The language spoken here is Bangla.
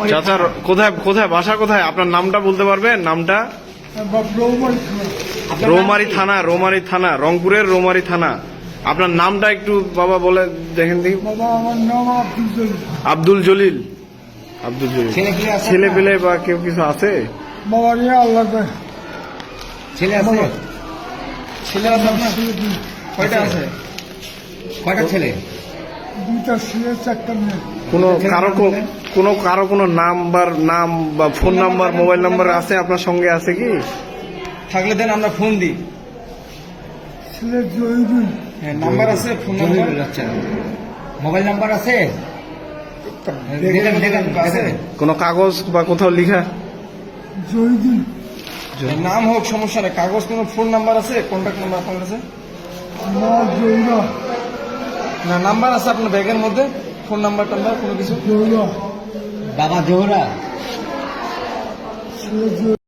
রৌমারি চাচা কোথায় কোথায় বাসা কোথায়? আপনার নামটা বলতে পারবেন? নামটা? রৌমারি থানা। রৌমারি থানা রংপুরের রৌমারি থানা। আপনার নামটা একটু বাবা বলে দেখেন দেখি। আব্দুল জলিল। আব্দুল জলিল। ছেলে পেলে বা কেউ কিছু আছে? ছেলে আছে? ছেলে আছে কয়টা আছে? কয়টা ছেলে? দুইটা মেয়ে। কোনো কারও কোনো কারও কোনো নাম্বার নাম বা ফোন নাম্বার মোবাইল নাম্বার আছে? আপনার সঙ্গে আছে কি? থাকলে দেন আমরা ফোন দিই। ছেলে হ্যাঁ নাম্বার আছে ফোন নাম্বার। আচ্ছা। মোবাইল নাম্বার আছে? কোনো কাগজ বা কোথাও লিখা? নাম হোক সমস্যা নেই। কাগজ কোনো ফোন নাম্বার আছে? কন্ট্যাক্ট নাম্বার আপনার কাছে? না নাম্বার আছে আপনার ব্যাগের মধ্যে ফোন নাম্বার টাম্বার কোনো কিছু? বাবা জোহরা।